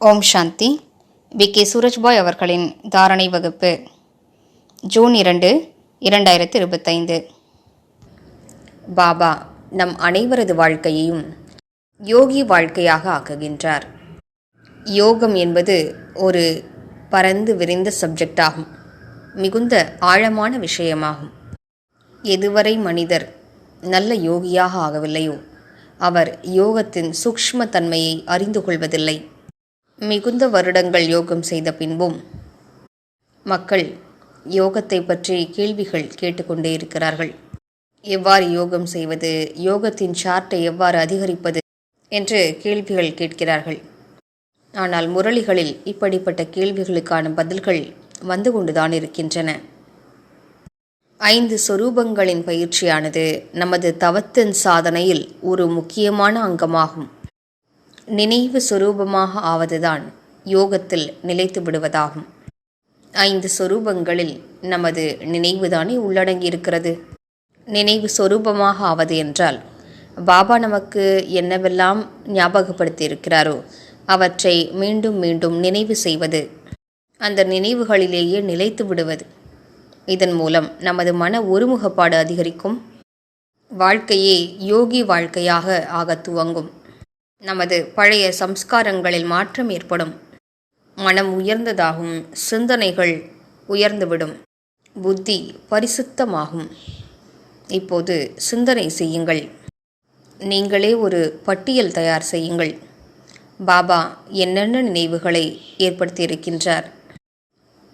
Om Shanti. We. K. Surajbhai அவர்களின் தாரணை வகுப்பு. ஜூன் இரண்டு இரண்டாயிரத்து இருபத்தைந்து பாபா நம் அனைவரது வாழ்க்கையையும் யோகி வாழ்க்கையாக ஆக்குகின்றார். யோகம் என்பது ஒரு பரந்து விரிந்த சப்ஜெக்ட் ஆகும் மிகுந்த ஆழமான விஷயமாகும். எதுவரை மனிதர் நல்ல யோகியாக ஆகவில்லையோ அவர் யோகத்தின் சூக்ஷ்ம தன்மையை அறிந்து கொள்வதில்லை. மிகுந்த வருடங்கள் யோகம் செய்த பின்பும் மக்கள் யோகத்தை பற்றி கேள்விகள் கேட்டுக்கொண்டே இருக்கிறார்கள். எவ்வாறு யோகம் செய்வது யோகத்தின் சார்ட்டை எவ்வாறு அதிகரிப்பது என்று கேள்விகள் கேட்கிறார்கள். ஆனால் முரளிகளில் இப்படிப்பட்ட கேள்விகளுக்கான பதில்கள் வந்து கொண்டுதான் இருக்கின்றன. ஐந்து சொரூபங்களின் பயிற்சியானது நமது தவத்தின் சாதனையில் ஒரு முக்கியமான அங்கமாகும். நினைவு சுரூபமாக ஆவதுதான் யோகத்தில் நிலைத்து விடுவதாகும். ஐந்து சொரூபங்களில் நமது நினைவுதானே உள்ளடங்கியிருக்கிறது. நினைவு சொரூபமாக ஆவது என்றால் பாபா நமக்கு என்னவெல்லாம் ஞாபகப்படுத்தி இருக்கிறாரோ அவற்றை மீண்டும் மீண்டும் நினைவு செய்வது அந்த நினைவுகளிலேயே நிலைத்து விடுவது. இதன் மூலம் நமது மன ஒருமுகப்பாடு அதிகரிக்கும். வாழ்க்கையே யோகி வாழ்க்கையாக ஆக துவங்கும். நமது பழைய சம்ஸ்காரங்களில் மாற்றம் ஏற்படும். மனம் உயர்ந்ததாகும் சிந்தனைகள் உயர்ந்துவிடும் புத்தி பரிசுத்தமாகும். இப்போது சிந்தனை செய்யுங்கள். நீங்களே ஒரு பட்டியல் தயார் செய்யுங்கள். பாபா என்னென்ன நினைவுகளை ஏற்படுத்தியிருக்கின்றார்?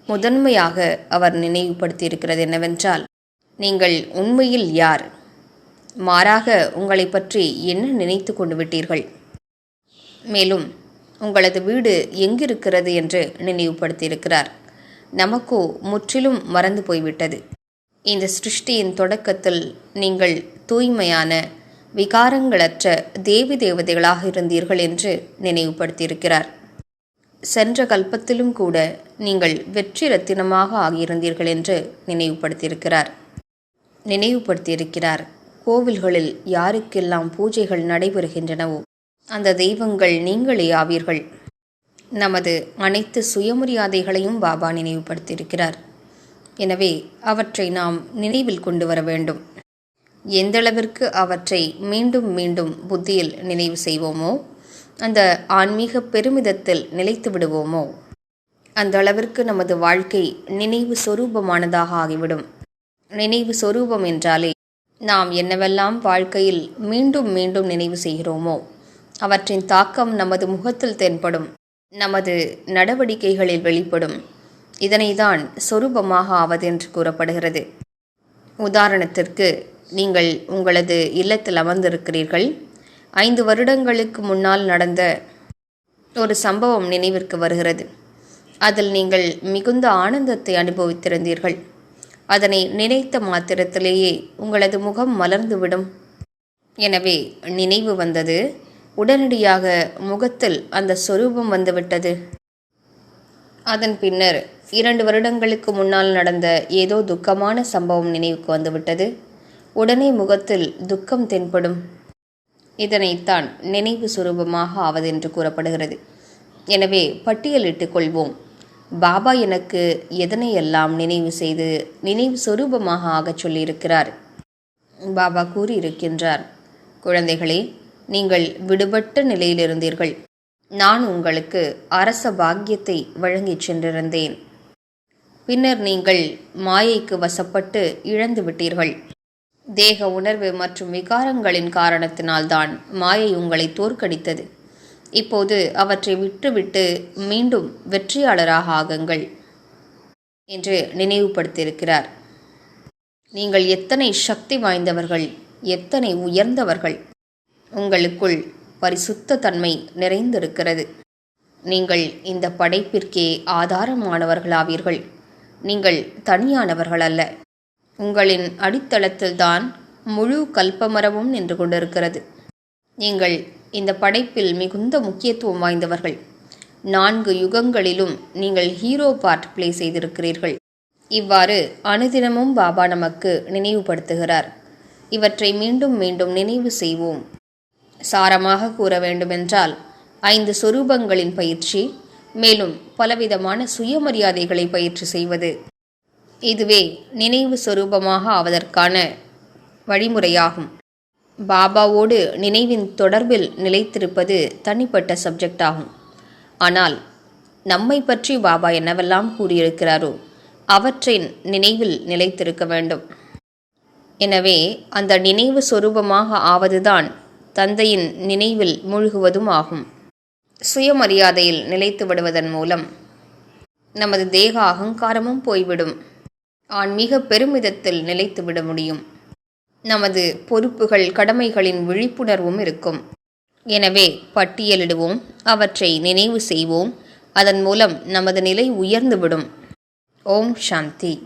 முதன்மையாக அவர் நினைவுபடுத்தியிருக்கிறது என்னவென்றால் நீங்கள் உண்மையில் யார்? மாறாக உங்களை பற்றி என்ன நினைத்து கொண்டு விட்டீர்கள்? மேலும் உங்களது வீடு எங்கிருக்கிறது என்று நினைவுபடுத்தியிருக்கிறார். நமக்கோ முற்றிலும் மறந்து போய்விட்டது. இந்த சிருஷ்டியின் தொடக்கத்தில் நீங்கள் தூய்மையான விகாரங்களற்ற தேவி தேவதைகளாக இருந்தீர்கள் என்று நினைவுபடுத்தியிருக்கிறார். சென்ற கல்பத்திலும் கூட நீங்கள் வெற்றி ரத்தினமாக ஆகியிருந்தீர்கள் என்று நினைவுபடுத்தியிருக்கிறார். நினைவுபடுத்தியிருக்கிறார் கோவில்களில் யாருக்கெல்லாம் பூஜைகள் நடைபெறுகின்றனவோ அந்த தெய்வங்கள் நீங்களே ஆவீர்கள். நமது அனைத்து சுயமரியாதைகளையும் பாபா நினைவுபடுத்தியிருக்கிறார். எனவே அவற்றை நாம் நினைவில் கொண்டு வர வேண்டும். எந்தளவிற்கு அவற்றை மீண்டும் மீண்டும் புத்தியில் நினைவு செய்வோமோ அந்த ஆன்மீக பெருமிதத்தில் நிலைத்து விடுவோமோ அந்த அளவிற்கு நமது வாழ்க்கை நினைவு சொரூபமானதாக ஆகிவிடும். நினைவு சொரூபம் என்றாலே நாம் என்னவெல்லாம் வாழ்க்கையில் மீண்டும் மீண்டும் நினைவு செய்கிறோமோ அவற்றின் தாக்கம் நமது முகத்தில் தென்படும் நமது நடவடிக்கைகளில் வெளிப்படும். இதனைதான் சொரூபமாக ஆவதென்று கூறப்படுகிறது. உதாரணத்திற்கு நீங்கள் உங்களது இல்லத்தில் அமர்ந்திருக்கிறீர்கள். ஐந்து வருடங்களுக்கு முன்னால் நடந்த ஒரு சம்பவம் நினைவிற்கு வருகிறது. அதில் நீங்கள் மிகுந்த ஆனந்தத்தை அனுபவித்திருந்தீர்கள். அதனை நினைத்த மாத்திரத்திலேயே உங்களது முகம் மலர்ந்துவிடும். எனவே நினைவு வந்தது உடனடியாக முகத்தில் அந்த சொரூபம் வந்துவிட்டது. அதன் பின்னர் இரண்டு வருடங்களுக்கு முன்னால் நடந்த ஏதோ துக்கமான சம்பவம் நினைவுக்கு வந்துவிட்டது. உடனே முகத்தில் துக்கம் தென்படும். இதனைத்தான் நினைவு சுரூபமாக ஆவதென்று கூறப்படுகிறது. எனவே பட்டியலிட்டுக் கொள்வோம். பாபா எனக்கு எதனையெல்லாம் நினைவு செய்து நினைவு சொரூபமாக ஆகச் சொல்லியிருக்கிறார்? பாபா கூறியிருக்கின்றார் குழந்தைகளே நீங்கள் விடுபட்ட நிலையில் இருந்தீர்கள் நான் உங்களுக்கு அரச பாக்கியத்தை வழங்கிச் சென்றிருந்தேன். பின்னர் நீங்கள் மாயைக்கு வசப்பட்டு இழந்து விட்டீர்கள். தேக உணர்வு மற்றும் விகாரங்களின் காரணத்தினால்தான் மாயை உங்களை தோற்கடித்தது. இப்போது அவற்றை விட்டுவிட்டு மீண்டும் வெற்றியாளராக ஆகுங்கள் என்று நினைவுபடுத்தியிருக்கிறார். நீங்கள் எத்தனை சக்தி வாய்ந்தவர்கள் எத்தனை உயர்ந்தவர்கள் உங்களுக்குள் பரிசுத்த தன்மை நிறைந்திருக்கிறது. நீங்கள் இந்த படைப்பிற்கே ஆதாரமானவர்களாவீர்கள். நீங்கள் தனியானவர்கள் அல்ல. உங்களின் அடித்தளத்தில்தான் முழு கல்பமரமும் நின்று கொண்டிருக்கிறது. நீங்கள் இந்த படைப்பில் மிகுந்த முக்கியத்துவம் வாய்ந்தவர்கள். நான்கு யுகங்களிலும் நீங்கள் ஹீரோ பார்ட் பிளே செய்திருக்கிறீர்கள். இவ்வாறு அனுதினமும் பாபா நமக்கு நினைவுபடுத்துகிறார். இவற்றை மீண்டும் மீண்டும் நினைவு செய்வோம். சாரமாக கூற வேண்டுமென்றால் ஐந்து சொரூபங்களின் பயிற்சி மேலும் பலவிதமான சுயமரியாதைகளை பயிற்சி செய்வது. இதுவே நினைவு சொரூபமாக ஆவதற்கான வழிமுறையாகும். பாபாவோடு நினைவின் தொடர்பில் நிலைத்திருப்பது தனிப்பட்ட சப்ஜெக்ட் ஆகும். ஆனால் நம்மை பற்றி பாபா என்னவெல்லாம் கூறியிருக்கிறாரோ அவற்றின் நினைவில் நிலைத்திருக்க வேண்டும். எனவே அந்த நினைவு சொரூபமாக ஆவதுதான் தந்தையின் நினைவில் மூழ்குவதும் ஆகும். சுயமரியாதையில் நிலைத்து விடுவதன் மூலம் நமது தேக அகங்காரமும் போய்விடும். ஆன்மீக பெருமிதத்தில் நிலைத்து விட முடியும். நமது பொறுப்புகள் கடமைகளின் விழிப்புணர்வும் இருக்கும். எனவே பட்டியலிடுவோம் அவற்றை நினைவு செய்வோம். அதன் மூலம் நமது நிலை உயர்ந்துவிடும் ஓம் சாந்தி.